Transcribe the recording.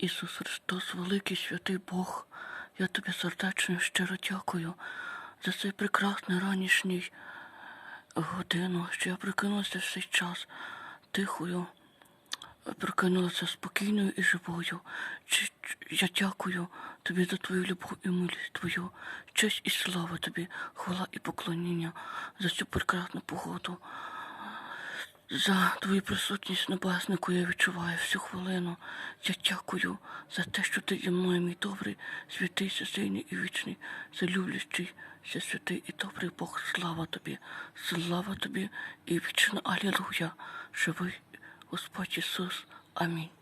Ісус Христос, великий святий Бог, я тобі сердечно щиро дякую за цей прекрасний ранішній годину, що я прикинулася в цей час тихою, прикинулася спокійною і живою. Я дякую тобі за твою любов і милість твою, честь і слава тобі, хвала і поклоніння за цю прекрасну погоду. За твою присутність небеснику я відчуваю всю хвилину. Я дякую за те, що ти зі мною, мій добрий, святий, всесильний і вічний, залюблющий, все святий і добрий Бог. Слава тобі, слава тобі і вічна Алілуя. Живий Господь Ісус. Амінь.